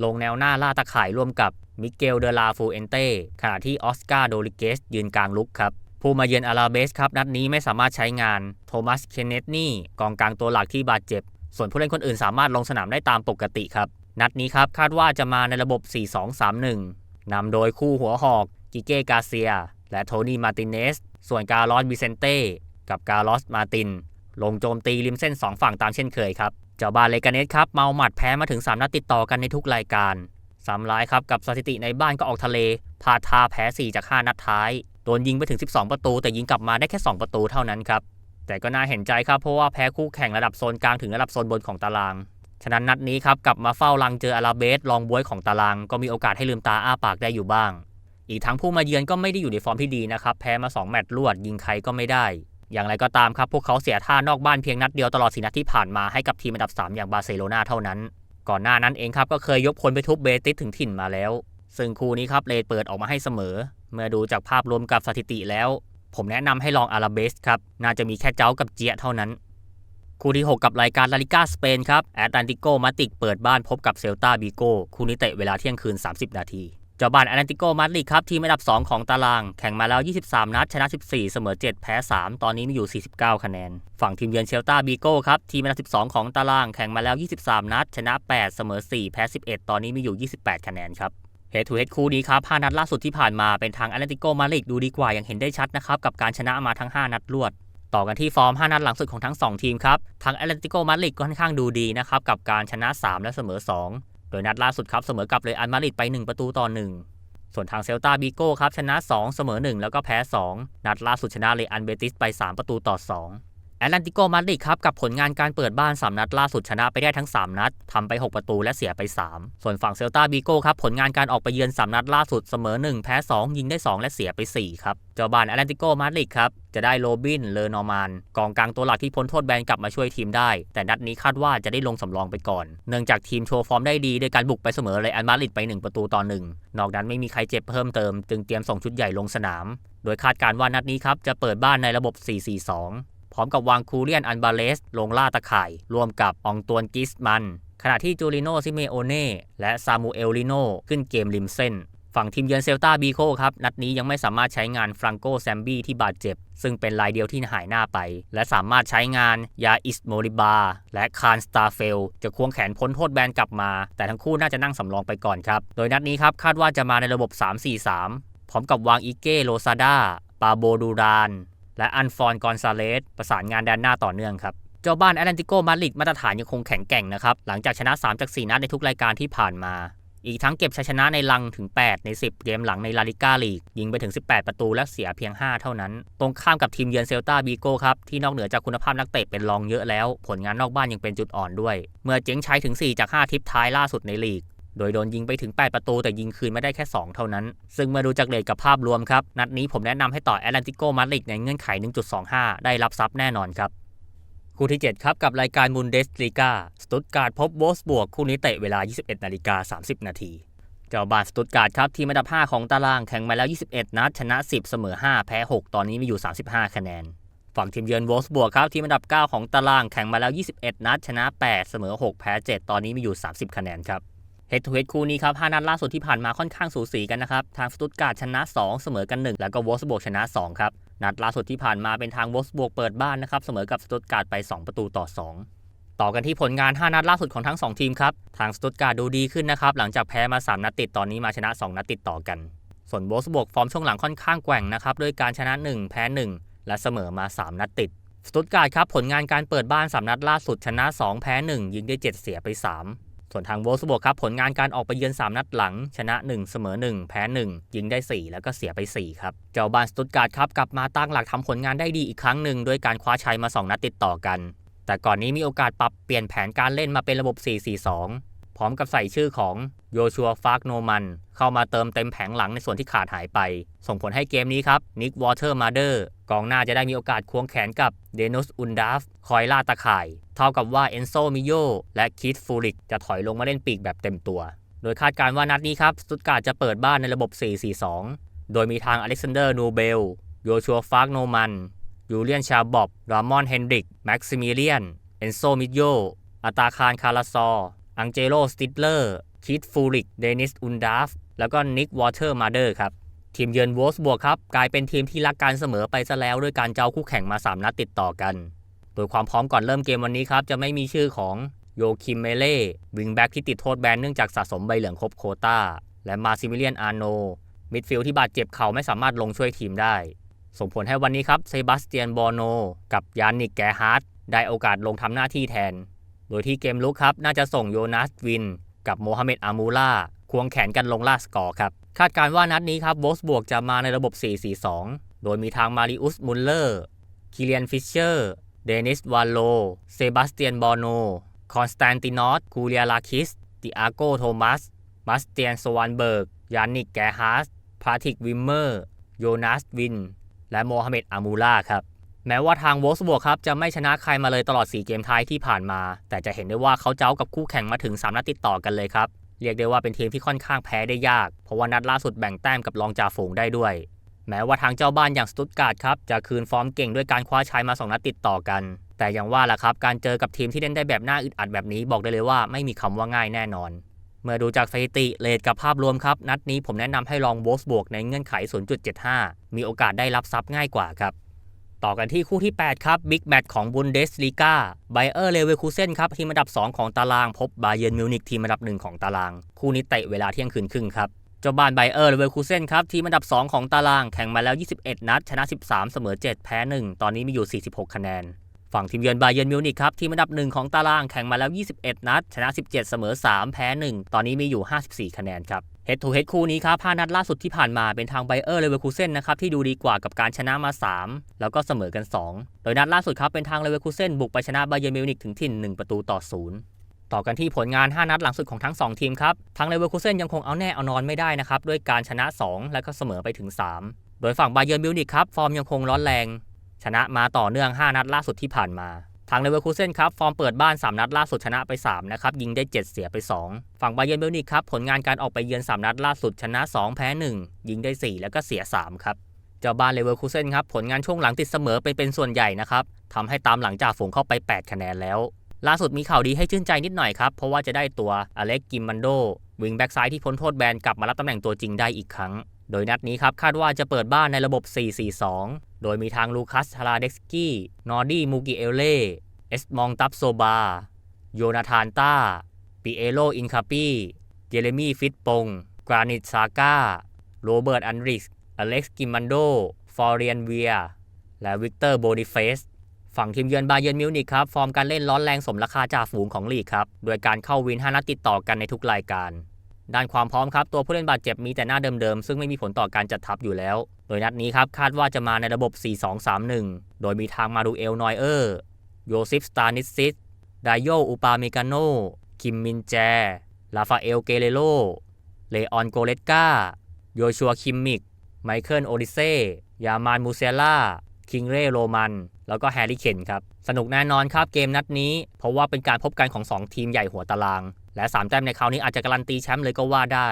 ลงแนวหน้าล่าตะข่ายร่วมกับมิเกลเดลาฟูเอนเต้ขณะที่ออสการ์โดริเกสยืนกลางลุกครับ ผู้มาเยือนอาราเบสครับ นัดนี้ไม่สามารถใช้งานโทมัสเคนเนตนี่กองกลางตัวหลักที่บาดเจ็บ ส่วนผู้เล่นคนอื่นสามารถลงสนามได้ตามปกติครับ นัดนี้ครับคาดว่าจะมาในระบบ 4-2-3-1นำโดยคู่หัวหอกกิเก้กาเซีย และโทนี่มาติเนสส่วนการลอสบิเซนเต้กับการลอสมาติน ลงโจมตีริมเส้น 2 ฝั่งตามเช่นเคยครับ จ้าบ้านเลกาเนสครับเมาหมัดแพ้มาถึง 3 นัดติดต่อกันในทุกรายการสามร้ายครับกับสถิติในบ้านก็ออกทะเล พาทาแพ้ 4 จาก 5 นัดท้าย โดนยิงไปถึง 12 ประตู แต่ยิงกลับมาได้แค่ 2 ประตูเท่านั้นครับ แต่ก็น่าเห็นใจครับเพราะว่าแพ้คู่แข่งระดับโซนกลางถึงระดับโซนบนของตาราง ฉะนั้นนัดนี้ครับกลับมาเฝ้ารังเจออาราเบสรองบวยของตาราง ก็มีโอกาสให้ลืมตาอ้าปากได้อยู่บ้าง อีกทั้งผู้มาเยือนก็ไม่ได้อยู่ในฟอร์มที่ดีนะครับแพ้มา 2 แมตช์รวดยิงใครก็ไม่ได้ อย่างไรก็ตามครับพวกเขาเสียท่านอกบ้านเพียงนัดเดียวตลอดสีนัดที่ผ่านมาให้กับทีมอันดับ 3 อย่างบาร์เซโลนาเท่านั้น ก่อนหน้านั้นเองครับก็เคยยกพลไปทุบเบติสถึงถิ่นมาแล้ว ซึ่งคู่นี้ครับเลดเปิดออกมาให้เสมอ เมื่อดูจากภาพรวมกับสถิติแล้ว ผมแนะนำให้ลองอาราเบสครับน่าจะมีแค่เจ้ากับเจียเท่านั้น คู่ที่ 6 กับรายการลาลิก้าสเปนครับแอตแลนติโกมาติกเปิดบ้านพบกับเซลตาบิโกคู่นี้เตะเวลาเที่ยงคืน 30 นาที เจ้าบ้านแอตแลนติโกมาดริดครับทีมอันดับ 2 ของตาราง แข่งมาแล้ว 23 นัด ชนะ 14 เสมอ 7 แพ้ 3 ตอนนี้มีอยู่ 49 คะแนน ฝั่งทีมเยือนเชลตาบีโก้ครับทีมอันดับ 12 ของตาราง แข่งมาแล้ว 23 นัด ชนะ 8 เสมอ 4 แพ้ 11 ตอนนี้มีอยู่ 28 คะแนนครับเฮดทูเฮดคู่นี้ครับ5นัดล่าสุดที่ผ่านมาเป็นทางแอตเลติโกมาดริดดูดีกว่าอย่างเห็นได้ชัดนะครับกับการชนะมาทั้ง 5 นัดรวดต่อกันที่ฟอร์ม 5 นัดหลังสุดของทั้ง 2 ทีมครับ ทางแอตเลติโกมาดริดก็ค่อนข้างดูดีนะครับ กับการชนะ 3 และเสมอ 2 โดยนัดล่าสุดครับเสมอกับเรอัลมาดริดไป 1 ประตูต่อ 1 ส่วนทางเซลตาบิโก้ครับชนะ 2 เสมอ 1 แล้วก็แพ้ 2 นัดล่าสุดชนะเลอันเบติสไป 3 ประตูต่อ 2 แอตแลนติโกมาดริดครับกับผลงานการเปิดบ้าน 3 นัดล่าสุดชนะไปได้ทั้ง 3 นัดทำไป 6 ประตูและเสียไป 3 ส่วนฝั่งเซลตาบีโก้ครับผลงานการออกไปเยือน 3 นัดล่าสุดเสมอ 1 แพ้ 2 ยิงได้ 2 และเสียไป 4 ครับ เจ้าบ้านแอตแลนติโกมาดริดครับจะได้โรบิน เลอนอร์มาน กองกลางตัวหลักที่พ้นโทษแบนกลับมาช่วยทีมได้ แต่นัดนี้คาดว่าจะได้ลงสำรองไปก่อน เนื่องจากทีมโชว์ฟอร์มได้ดีโดยการบุกไปเสมอเลยอันมาดริดไป 1 ประตูต่อ1นอกนั้นไม่มีใครเจ็บเพิ่มเติม จึงเตรียมส่งชุดใหญ่ลงสนาม โดยคาดการว่านัดนี้ครับจะเปิดบ้านในระบบ 4-4-2 พร้อมกับวางคูเรียนอันบาเลสลงล่าตะข่าย รวมกับองตวนกิสมันขณะที่จูริโนซิเมโอเน่และซามูเอลลิโนขึ้นเกมริมเส้น ฝั่งทีมเยือนเซลตาบีโคครับ นัดนี้ยังไม่สามารถใช้งานฟรังโกแซมบี้ที่บาดเจ็บ ซึ่งเป็นรายเดียวที่หายหน้าไป และสามารถใช้งานยาอิสโมริบา และคารสตาเฟล จะควงแขนพ้นโทษแบนกลับมา แต่ทั้งคู่น่าจะนั่งสำรองไปก่อนครับ โดยนัดนี้ครับคาดว่าจะมาในระบบ 3-4-3 พร้อมกับวางอิเก้โรซาดาปาโบดูราน และอันฟอนกอนซาเลสประสานงานแดนหน้าต่อเนื่องครับเจ้าบ้านแอตแลนติโกมาดริดมาตรฐานยังคงแข็งแกร่งนะครับ หลังจากชนะ 3 จาก 4 นัดในทุกรายการที่ผ่านมา อีกทั้งเก็บชัยชนะในลังถึง 8 ใน 10 เกมหลังในลาลิก้าลีก ยิงไปถึง 18 ประตูและเสียเพียง 5 เท่านั้น ตรงข้ามกับทีมเยือนเซลตาบีโกครับ ที่นอกเหนือจากคุณภาพนักเตะเป็นรองเยอะแล้ว ผลงานนอกบ้านยังเป็นจุดอ่อนด้วย เมื่อเจ๊งใช้ถึง 4 จาก 5 ทิปท้ายล่าสุดในลีก โดยโดนยิงไปถึง 8 ประตูแต่ยิงคืนไม่ได้แค่ 2 เท่านั้น ซึ่งเมื่อดูจากเลทกับภาพรวมครับ นัดนี้ผมแนะนำให้ต่อแอตแลนติโกมาดริดในเงื่อนไข 1.25 ได้รับทรัพย์แน่นอนครับ คู่ที่ 7 ครับกับรายการมุนเดสลีกาสตุตการ์ดพบโบสบวกคู่นี้เตะเวลา 21นาฬิกา30 นาทีเจ้าบ้านสตุตการ์ดครับ ทีมอันดับ 5 ของตารางแข่งมาแล้ว 21 นัดชนะ 10 เสมอ 5 แพ้ 6 ตอนนี้มีอยู่ 35 คะแนนฝั่งทีมเยือนโวลส์บวกครับทีมอันดับ 9 ของตารางแข่งมาแล้ว 21 นัดชนะ 8 เสมอ 6 แพ้ 7 ตอนนี้มีอยู่ 30 คะแนนครับ เฮดทูเฮดคู่นี้ครับ5นัดล่าสุดที่ผ่านมาค่อนข้างสูสีกันนะครับทางสตุตการ์ดชนะ 2 เสมอกัน 1 แล้วก็วลส์บวกชนะ 2 ครับ นัดล่าสุดที่ผ่านมาเป็นทางวลส์บวกเปิดบ้านนะครับเสมอกับสตุตการ์ดไป 2 ประตูต่อ 2ต่อกันที่ผลงาน 5 นัดล่าสุดของทั้ง 2 ทีมครับ ทางสตุตการ์ดดูดีขึ้นนะครับ หลังจากแพ้มา 3 นัดติดตอนนี้มาชนะ 2 นัดติดต่อกัน ส่วนโวลส์บวกฟอร์มช่วงหลังค่อนข้างแกว่งนะครับ ด้วยการชนะ 1 แพ้ 1 และเสมอมา 3 นัดติด สตุตการ์ดครับ ผลงานการเปิดบ้าน 3 นัดล่าสุดชนะ 2 แพ้ 1 ยิงได้ 7 เสียไป 3 ส่วนทางโวลส์บวกครับผลงานการออกไปเยือน 3 นัดหลัง ชนะ 1 เสมอ 1 แพ้ 1 ยิงได้ 4 แล้วก็เสียไป 4 ครับ เจ้าบ้านสตุตการ์ดครับกลับมาตั้งหลักทำผลงานได้ดีอีกครั้งหนึ่งด้วยการคว้าชัยมา 2 นัดติดต่อกัน แต่ก่อนนี้มีโอกาสปรับเปลี่ยนแผนการเล่นมาเป็นระบบ 4-4-2 ร้อมกับใส่ชื่อของโยชัวฟาร์กโนมันเข้ามาเติมเต็มแผงหลังในส่วนที่ขาดหายไป ส่งผลให้เกมนี้ครับนิกวอเตอร์มาเดอร์กองหน้าจะได้มีโอกาสควงแขนกับเดนุสอุนดาฟคอยล่าตะข่าย เท่ากับว่าเอนโซมิโยและคิดฟูริกจะถอยลงมาเล่นปีกแบบเต็มตัว โดยคาดการณ์ว่านัดนี้ครับสตุตการ์จะเปิดบ้านในระบบ 4-4-2 โดยมีทางอเล็กซานเดอร์นูเบลโยชัวฟาร์กโนมันยูเลียนชาบอบรามอนเฮนดริกแม็กซิมิเลียนเอนโซมิโยอาตาคารคาราซอ อังเจโลสติตเลอร์คิดฟูริกเดนิสอุนดาฟแล้วก็นิกวอเตอร์มาเดอร์ครับทีมเยือนวอสบวกครับ กลายเป็นทีมที่รักการเสมอไปซะแล้วด้วยการเจ้าคู่แข่งมา 3 นัดติดต่อกัน โดยความพร้อมก่อนเริ่มเกมวันนี้ครับ จะไม่มีชื่อของโยคิมเมเล่วิงแบ็กที่ติดโทษแบนเนื่องจากสะสมใบเหลืองครบโคตาและมาซิมิเลียนอาร์โน มิดฟิลด์ที่บาดเจ็บเข่าไม่สามารถลงช่วยทีมได้ ส่งผลให้วันนี้ครับเซบาสเตียนบอโน กับยานิกแกฮาร์ดได้โอกาสลงทำหน้าที่แทน โดยที่เกมลุกครับน่าจะส่งโยนัสวิน กับโมฮัมเหม็ดอามูล่าควงแขนกันลงล่าสกอร์ครับ คาดการว่านัดนี้ครับวลส์บวกจะมาในระบบ 4-4-2 โดยมีทางมาริอุสมุลเลอร์คิเลียนฟิชเชอร์ เดนิสวาโล เซบาสเตียนบอโน คอนสแตนตินอสกูเลียลาคิส ติอาโกโทมัสบัสเตียนโซวันเบิร์ก ยานิกแกฮาสพาทิกวิมเมอร์ โยนัสวิน และโมฮัมเหม็ดอามูล่าครับ แม้ว่าทางโวลส์บวกครับจะไม่ชนะใครมาเลยตลอด 4 เกมท้ายที่ผ่านมา แต่จะเห็นได้ว่าเขาเจ้ากับคู่แข่งมาถึง 3 นัดติดต่อกันเลยครับ เรียกได้ว่าเป็นทีมที่ค่อนข้างแพ้ได้ยาก เพราะว่านัดล่าสุดแบ่งแต้มกับรองจ่าฝูงได้ด้วย แม้ว่าทางเจ้าบ้านอย่างสตุตการ์ดครับจะคืนฟอร์มเก่งด้วยการคว้าชัยมา 2 นัดติดต่อกัน แต่อย่างว่าล่ะครับการเจอกับทีมที่เล่นได้แบบหน้าอึดอัดแบบนี้บอกได้เลยว่าไม่มีคำว่าง่ายแน่นอน เมื่อดูจากสถิติเลทกับภาพรวมครับนัดนี้ผมแนะนำให้ลองโวสบวกในเงื่อนไข 0.75 มีโอกาสได้รับทรัพย์ง่ายกว่าครับ ต่อกันที่คู่ที่ 8 ครับบิ๊กแมตช์ของบุนเดสลีกาไบเออร์เลเวคูเซนครับ ทีมอันดับ 2 ของตาราง พบบาเย r ร์นมิวนิกทีมอันดับ 1 ของตาราง คู่นี้เตะเวลาเที่ยงคืนครึ่งครับเจ้าบ้านไบเออร์เลเวคูเซนครับ ทีมอันดับ 2 ของตาราง แข่งมาแล้ว 21 นัด ชนะ 13 เสมอ 7 แพ้ 1 ตอนนี้มีอยู่ 46 คะแนน ฝั่งทีมเยือนบาเย r ร์นมิวนิกครับทีมอันดับ 1 ของตารางแข่งมาแล้ว 21 นัด ชนะ 17 เสมอ 3 แพ้ 1 ตอนนี้มีอยู่ 54 คะแนนครับ Head to Head คู่นี้ครับ5นัดล่าสุดที่ผ่านมาเป็นทางไบเออร์เลเวอร์คูเซนนะครับที่ดูดีกว่ากับการชนะมา 3 แล้วก็เสมอกัน 2 โดยนัดล่าสุดครับเป็นทางเลเวอร์คูเซนบุกไปชนะไบเยอร์มิวนิกถึงถิ่น 1 ประตูต่อ 0 ต่อกันที่ผลงาน 5 นัดหลังสุดของทั้ง 2 ทีมครับทางเลเวอร์คูเซนยังคงเอาแน่เอานอนไม่ได้นะครับด้วยการชนะ 2 แล้วก็เสมอไปถึง 3 โดยฝั่งไบเยอร์มิวนิกครับฟอร์มยังคงร้อนแรง ชนะมาต่อเนื่อง 5 นัดล่าสุดที่ผ่านมาางเลเวอร์คูเซนครับฟอร์มเปิดบ้าน 3 นัดล่าสุดชนะไป 3 นะครับ ยิงได้ 7 เสียไป 2 ฝั่งไบเยอร์มิวนิกครับผลงานการออกไปเยือน 3 นัดล่าสุดชนะ 2 แพ้ 1 ยิงได้ 4 แล้วก็เสีย 3 ครับเจ้าบ้านเลเวอร์คูเซนครับผลงานช่วงหลังติดเสมอไปเป็นส่วนใหญ่นะครับทำให้ตามหลังจากฝูงเข้าไป 8 คะแนนแล้ว ล่าสุดมีข่าวดีให้ชื่นใจนิดหน่อยครับเพราะว่าจะได้ตัวอเล็กกิมมันโดวิงแบ็กซ้ายที่พ้นโทษแบนกลับมารับตำแหน่งตัวจริงได้อีกครั้ง โดยนัดนี้ครับคาดว่าจะเปิดบ้านในระบบ 4-4-2 โดยมีทางลูคัสทาราเด็กสกี้ นอร์ดี้มูกิเอลเล่ เอสมองตับโซบา โยนาธานต้า ปิเอโลอินคาปีเจเรมี่ฟิตปง กรานิตซาก้า โรเบิร์ตอันริกอเล็กซ์กิมันโด ฟอร์เรียนเวีย และวิกเตอร์โบดิเฟสฝั่งทีมเยือนบาเยิร์นมิวนิกครับ ฟอร์มการเล่นร้อนแรงสมราคาจ่าฝูงของลีกครับ โดยการเข้าวิน 5 นัดติดต่อกันในทุกรายการ ด้านความพร้อมครับ ตัวผู้เล่นบาดเจ็บมีแต่หน้าเดิมๆ ซึ่งไม่มีผลต่อการจัดทัพอยู่แล้ว โดยนัดนี้ครับคาดว่าจะมาในระบบ 4-2-3-1 โดยมีทางมาดูเอลนอยเออร์ โยซิฟ สตานิสซิสไดโยอุปาเมกาโน คิมมินแจ ลาฟาเอล เกเรโล เลออนโกเลตกาโยชัว คิมมิก ไมเคิล โอดิเซยามาน มูเซล่า คิงเร่ โรมัน แล้วก็แฮร์รี่ เคนครับ สนุกแน่นอนครับเกมนัดนี้ เพราะว่าเป็นการพบกันของ 2 ทีมใหญ่หัวตาราง และ 3 แต้มในคราวนี้อาจจะการันตีแชมป์เลยก็ว่าได้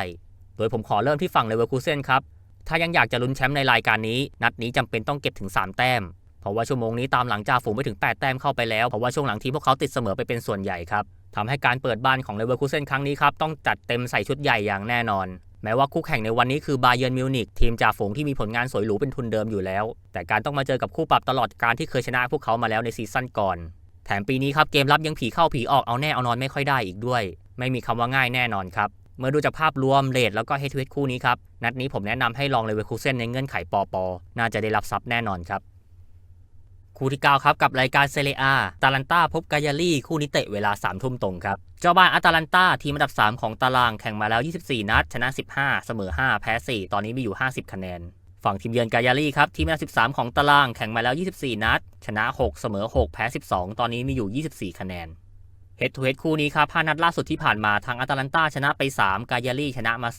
โดยผมขอเริ่มที่ฝั่งเลเวอร์คูเซนครับ ถ้ายังอยากจะลุ้นแชมป์ในรายการนี้ นัดนี้จำเป็นต้องเก็บถึง 3 แต้ม เพราะว่าชั่วโมงนี้ตามหลังจ่าฝูงไปถึง 8 แต้มเข้าไปแล้ว เพราะว่าช่วงหลังทีมพวกเขาติดเสมอไปเป็นส่วนใหญ่ครับทำให้การเปิดบ้านของเลเวอร์คูเซนครั้งนี้ครับต้องจัดเต็มใส่ชุดใหญ่อย่างแน่นอน แม้ว่าคู่แข่งในวันนี้คือบาเยิร์นมิวนิกทีมจ่าฝูงที่มีผลงานสวยหรูเป็นทุนเดิมอยู่แล้ว แต่การต้องมาเจอกับคู่ปรับตลอดการที่เคยชนะพวกเขามาแล้วในซีซั่นก่อน แถมปีนี้ครับเกมรับยังผีเข้าผีออกเอาแน่เอานอนไม่ค่อยได้อีกด้วย ไม่มีคำว่าง่ายแน่นอนครับ เมื่อดูจากภาพรวมเลทแล้วก็เฮดทูเฮดคู่นี้ครับ นัดนี้ผมแนะนำให้ลองเลเวอร์คูเซนในเงื่อนไขปอปอน่าจะได้รับซับแน่นอนครับ คู่ที่ 9 ครับ กับรายการเซเรียอาตาลันตาพบกายาลี่คู่นี้เตะเวลา3ทุ่มตรงครับ เจ้าบ้านอาตาลันตาทีมอันดับ 3 ของตารางแข่งมาแล้ว 24 นัด ชนะ 15 เสมอ 5 แพ้ 4 ตอนนี้มีอยู่ 50 คะแนน ฝั่งทีมเยือนกายาลี่ครับทีมอันดับ 13 ของตารางแข่งมาแล้ว 24 นัด ชนะ 6 เสมอ 6 แพ้ 12 ตอนนี้มีอยู่ 24 คะแนน เฮดทูเฮดคู่นี้ครับ5นัดล่าสุดที่ผ่านมาทางอาตาลันตาชนะไป 3 กายาลี่ชนะมา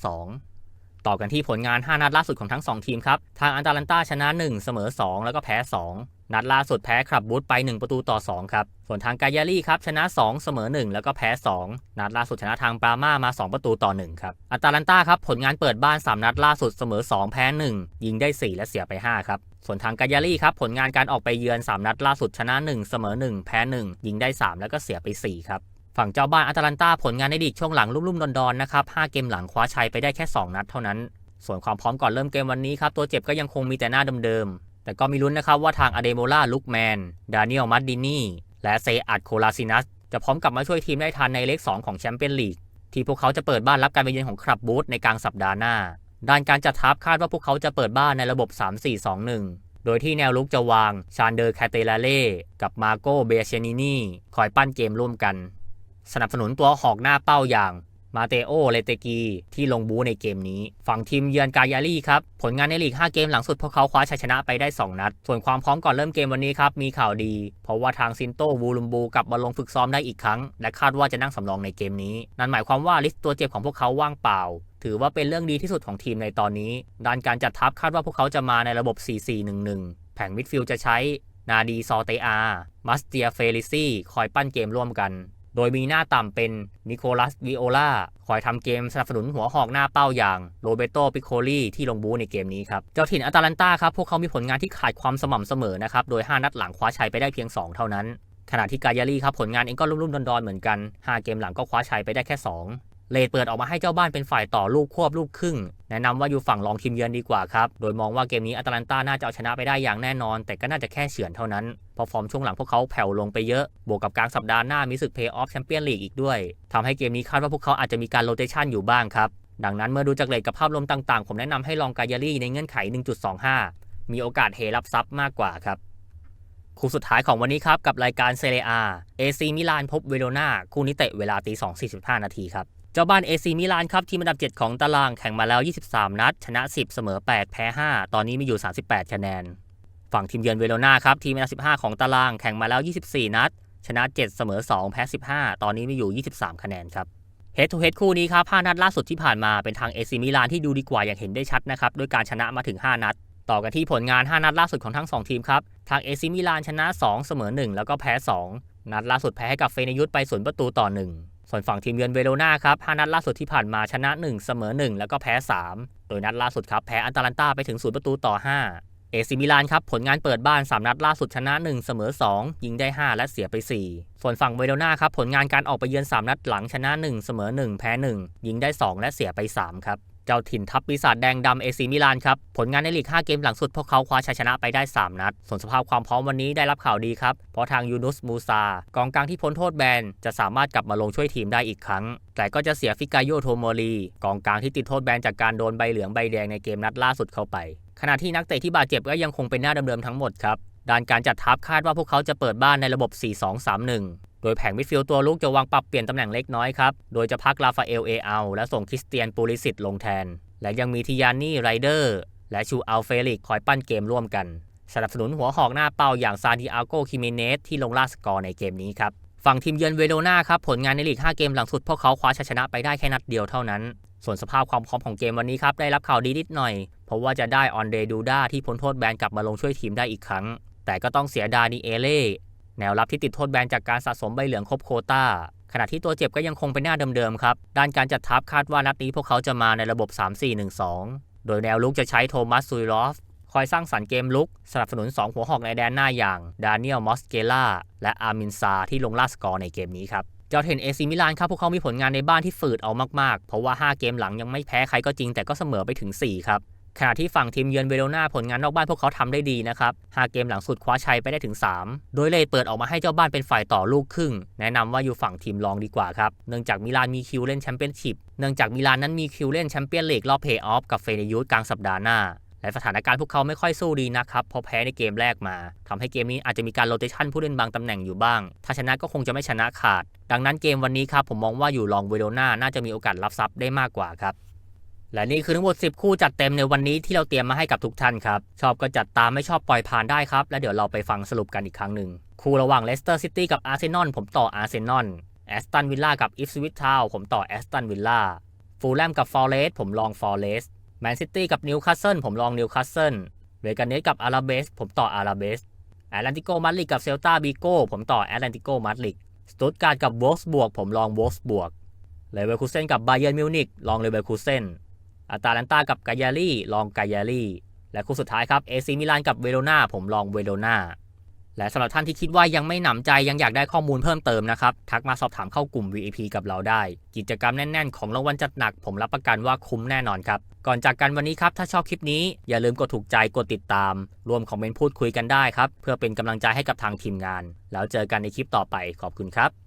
2 ต่อกันที่ผลงาน 5 นัดล่าสุดของทั้ง 2 ทีมครับ ทางอาตาลันตาชนะ 1 เสมอ 2 แล้วก็แพ้ 2 นัดล่าสุดแพ้คลับบูธไป 1 ประตูต่อ 2 ครับ ส่วนทางกายาลี่ครับ ชนะ 2 เสมอ 1 แล้วก็แพ้ 2 นัดล่าสุดชนะทางปาม่ามา 2 ประตูต่อ 1 ครับอาตาลันตาครับ ผลงานเปิดบ้าน 3 นัดล่าสุดเสมอ 2 แพ้ 1 ยิงได้ 4 และเสียไป 5 ครับ ส่วนทางกายาลี่ครับ ผลงานการออกไปเยือน 3 นัดล่าสุดชนะ 1 เสมอ 1 แพ้ 1 ยิงได้ 3 แล้วก็เสียไป 4 ครับฝั่งเจ้าบ้านอาตาลันตาผลงานในลีกช่วงหลังลุ่มๆดอนๆนะครับ5เกมหลังคว้าชัยไปได้แค่ 2 นัดเท่านั้น ส่วนความพร้อมก่อนเริ่มเกมวันนี้ครับ ตัวเจ็บก็ยังคงมีแต่หน้าเดิม แต่ก็มีลุ้นนะครับว่าทางอเดโมล่าลุกแมน ดานิเอลมัดดินีและเซอัดโคลาซินัส จะพร้อมกลับมาช่วยทีมได้ทันในเลข 2 ของแชมเปี้ยนลีก ที่พวกเขาจะเปิดบ้านรับการไปเยือนของคลับบูธในกลางสัปดาห์หน้า ด้านการจัดทัพคาดว่าพวกเขาจะเปิดบ้านในระบบ 3-4-2-1 โดยที่แนวลุกจะวางชานเดอร์แคเตลาเล่กับมาโกเบเชนินีคอยปั้นเกมร่วมกัน สนับสนุนตัวหอกหน้าเป้าอย่าง มาเตโอ เลเตกี ที่ลงบูในเกมนี้ ฝั่งทีมเยือนกายาลี่ครับ ผลงานในลีก 5 เกมหลังสุดพวกเขาคว้าชัยชนะไปได้ 2 นัด ส่วนความพร้อมก่อนเริ่มเกมวันนี้ครับ มีข่าวดี เพราะว่าทางซินโตวูลุมบูกลับมาลงฝึกซ้อมได้อีกครั้ง และคาดว่าจะนั่งสำรองในเกมนี้ นั่นหมายความว่าลิสต์ตัวเจ็บของพวกเขาว่างเปล่าถือว่าเป็นเรื่องดีที่สุดของทีมในตอนนี้ ด้านการจัดทัพคาดว่าพวกเขาจะมาในระบบ 4-4-1-1 แผงมิดฟิลด์จะใช้ นาดีซอเตอา มัสเตียเฟลิซี่ คอยปั้นเกมร่วมกัน โดยมีหน้าต่ำเป็นนิโคลัสวิโอลาคอยทำเกมสนับสนุนหัวหอกหน้าเป้าอย่างโรเบโตปิโคลีที่ลงบูในเกมนี้ครับ เจ้าถิ่นอัตาลันตาครับ พวกเขามีผลงานที่ขาดความสม่ำเสมอนะครับ โดย 5 นัดหลังคว้าชัยไปได้เพียง 2 เท่านั้น ขณะที่กายาลีครับผลงานเองก็รุ่มๆดอนๆเหมือนกัน 5 เกมหลังก็คว้าชัยไปได้แค่ 2 เลดเปิดออกมาให้เจ้าบ้านเป็นฝ่ายต่อลูกควบลูกครึ่ง แนะนำว่าอยู่ฝั่งรองทีมเยือนดีกว่าครับ โดยมองว่าเกมนี้อัตแลนตาน่าจะเอาชนะไปได้อย่างแน่นอน แต่ก็น่าจะแค่เฉือนเท่านั้นเพราะฟอร์มช่วงหลังพวกเขาแผ่วลงไปเยอะ บวกกับกลางสัปดาห์หน้ามีศึกเพย์ออฟแชมเปี้ยนลีกอีกด้วยทำให้เกมนี้คาดว่าพวกเขาอาจจะมีการโรเตชันอยู่บ้างครับ ดังนั้นเมื่อดูจากเลทกับภาพรวมต่างๆ ผมแนะนำให้ลองกายาลี่ในเงื่อนไข 1.25 มีโอกาสเฮรับซับมากกว่าครับคู่สุดท้ายของวันนี้ครับกับรายการเซเรียอาเอซีมิลานพบเวโรนาคู่นี้เตะเวลาตี2.45 นาทีครับ เจ้าบ้าน AC มิลานครับทีมอันดับ 7 ของตารางแข่งมาแล้ว 23 นัด ชนะ 10 เสมอ 8 แพ้ 5 ตอนนี้มีอยู่ 38 คะแนน ฝั่งทีมเยือนเวโรนาครับทีมอันดับ 15 ของตารางแข่งมาแล้ว 24 นัด ชนะ 7 เสมอ 2 แพ้ 15 ตอนนี้มีอยู่ 23 คะแนนครับ Head to Head คู่นี้ครับ5นัดล่าสุดที่ผ่านมาเป็นทาง AC มิลานที่ดูดีกว่าอย่างเห็นได้ชัดนะครับด้วยการชนะมาถึง 5 นัด ต่อกันที่ผลงาน 5 นัดล่าสุดของทั้ง 2 ทีมครับทาง AC มิลานชนะ 2 เสมอ 1 แล้วก็แพ้ 2 นัดล่าสุดแพ้ให้กับเฟเนยุสไป0ประตูต่อ 1 ส่วนฝั่งทีมเยือนเวโรนาครับ5นัดล่าสุดที่ผ่านมาชนะ 1 เสมอ 1 แล้วก็แพ้ 3 โดยนัดล่าสุดครับแพ้อันตาลันตาไปถึง 0 ประตูต่อ 5 เอซิมิลานครับผลงานเปิดบ้าน 3 นัดล่าสุดชนะ 1 เสมอ 2 ยิงได้ 5 และเสียไป 4 ส่วนฝั่งเวโรนาครับผลงานการออกไปเยือน 3 นัดหลังชนะ 1 เสมอ 1 แพ้ 1 ยิงได้ 2 และเสียไป 3 ครับ เจ้าถิ่นทัพปีศาจแดงดำเอซีมิลานครับ ผลงานในลีก 5 เกมหลังสุด พวกเขาคว้าชัยชนะไปได้ 3 นัด ส่วนสภาพความพร้อมวันนี้ได้รับข่าวดีครับ เพราะทางยูนุสมูซากองกลางที่พ้นโทษแบน จะสามารถกลับมาลงช่วยทีมได้อีกครั้ง แต่ก็จะเสียฟิกาโยโทโมรีกองกลางที่ติดโทษแบนจากการโดนใบเหลืองใบแดงในเกมนัดล่าสุดเข้าไป ขณะที่นักเตะที่บาดเจ็บก็ยังคงเป็นหน้าเดิมๆทั้งหมดครับด้านการจัดทัพคาดว่าพวกเขาจะเปิดบ้านในระบบ 4-2-3-1 โดยแผงมิดฟิลด์ตัวลุกจะวางปรับเปลี่ยนตำแหน่งเล็กน้อยครับ โดยจะพักลาฟาเอลเอเอาและส่งคริสเตียนปูลิสิตลงแทน และยังมีทิยานี่ไรเดอร์และชูอัลเฟลิกคอยปั้นเกมร่วมกัน สนับสนุนหัวหอกหน้าเป้าอย่างซานดิอาโกคิเมเนสที่ลงล่าสกอร์ในเกมนี้ครับ ฝั่งทีมเยือนเวโรนาครับผลงานในลีก 5 เกมหลังสุดพวกเขาคว้าชัยชนะไปได้แค่นัดเดียวเท่านั้น ส่วนสภาพความพร้อมของเกมวันนี้ครับได้รับข่าวดีนิดหน่อย เพราะว่าจะได้ออนเดดูด้าที่พ้นโทษแบนกลับมาลงช่วยทีมได้อีกครั้ง แต่ก็ต้องเสียดานิเอเล่ แนวรับที่ติดโทษแบนจากการสะสมใบเหลืองครบโคตาขณะที่ตัวเจ็บก็ยังคงเป็นหน้าเดิมๆครับ ด้านการจัดทัพคาดว่านัดนี้พวกเขาจะมาในระบบ 3-4-1-2 โดยแนวลุกจะใช้โทมัสซุยรอฟ คอยสร้างสรรค์เกมลุก สนับสนุน 2 หัวหอกในแดนหน้าอย่างดานิเอลมอสเกล่าและอาร์มินซาที่ลงล่าสกอร์ในเกมนี้ครับจ้าเทนเอซิมิลานครับพวกเขามีผลงานในบ้านที่ฝืดเอามากๆ เพราะว่า 5 เกมหลังยังไม่แพ้ใครก็จริงแต่ก็เสมอไปถึง 4 ครับ ขณะที่ฝั่งทีมเยือนเวโรนาผลงานนอกบ้านพวกเขาทำได้ดีนะครับ5เกมหลังสุดคว้าชัยไปได้ถึง 3 โดยเลยเปิดออกมาให้เจ้าบ้านเป็นฝ่ายต่อลูกครึ่ง แนะนำว่าอยู่ฝั่งทีมรองดีกว่าครับ เนื่องจากมิลานมีคิวเล่นแชมเปี้ยนชิพ เนื่องจากมิลานนั้นมีคิวเล่นแชมเปี้ยนลีกรอบเพย์ออฟกับเฟเนยุสกลางสัปดาห์หน้า และสถานการณ์พวกเขาไม่ค่อยสู้ดีนะครับเพราะแพ้ในเกมแรกมาทำให้เกมนี้อาจจะมีการโรเตชันผู้เล่นบางตำแหน่งอยู่บ้าง ถ้าชนะก็คงจะไม่ชนะขาด ดังนั้นเกมวันนี้ครับผมมองว่าอยู่รองเวโรนาน่าจะมีโอกาสรับทรัพย์ได้มากกว่าครับ และนี่คือทั้งหมด 10 คู่จัดเต็มในวันนี้ที่เราเตรียมมาให้กับทุกท่านครับ ชอบก็จัดตามไม่ชอบปล่อยผ่านได้ครับ แล้วเดี๋ยวเราไปฟังสรุปกันอีกครั้งหนึ่ง คู่ระหว่างเลสเตอร์ซิตี้กับอาร์เซนอลผมต่ออาร์เซนอลแอสตันวิลล่ากับอิฟสวิตทาวผมต่อแอสตันวิลล่าฟูลแลมกับฟอร์เรสผมลองฟอร์เรสแมนซิตี้กับนิวคาสเซิลผมลองนิวคาสเซิลเวกาเนสกับอาราเบสผมต่ออาราเบสแอตแลนติโกมาดริดกับเซลตาบิโกผมต่อแอตแลนติโกมาดริดสตุตการ์ดกับวอลส์บวกผมลองวอลส์บวกเลเวอร์คูเซนกับบาเยิร์นมิวนิกลองเลเวอร์คูเซน อาตาลันตากับกายาลี่ลองกายาลี่และคู่สุดท้ายครับเอซีมิลานกับเวโรนาผมลองเวโรนาและสำหรับท่านที่คิดว่ายังไม่หนำใจยังอยากได้ข้อมูลเพิ่มเติมนะครับ ทักมาสอบถามเข้ากลุ่ม VIP กับเราได้ กิจกรรมแน่น ๆ ของรางวัลจัดหนัก ผมรับประกันว่าคุ้มแน่นอนครับ ก่อนจากกันวันนี้ครับ ถ้าชอบคลิปนี้อย่าลืมกดถูกใจกดติดตาม รวมคอมเมนต์พูดคุยกันได้ครับ เพื่อเป็นกำลังใจให้กับทางทีมงาน แล้วเจอกันในคลิปต่อไปขอบคุณครับ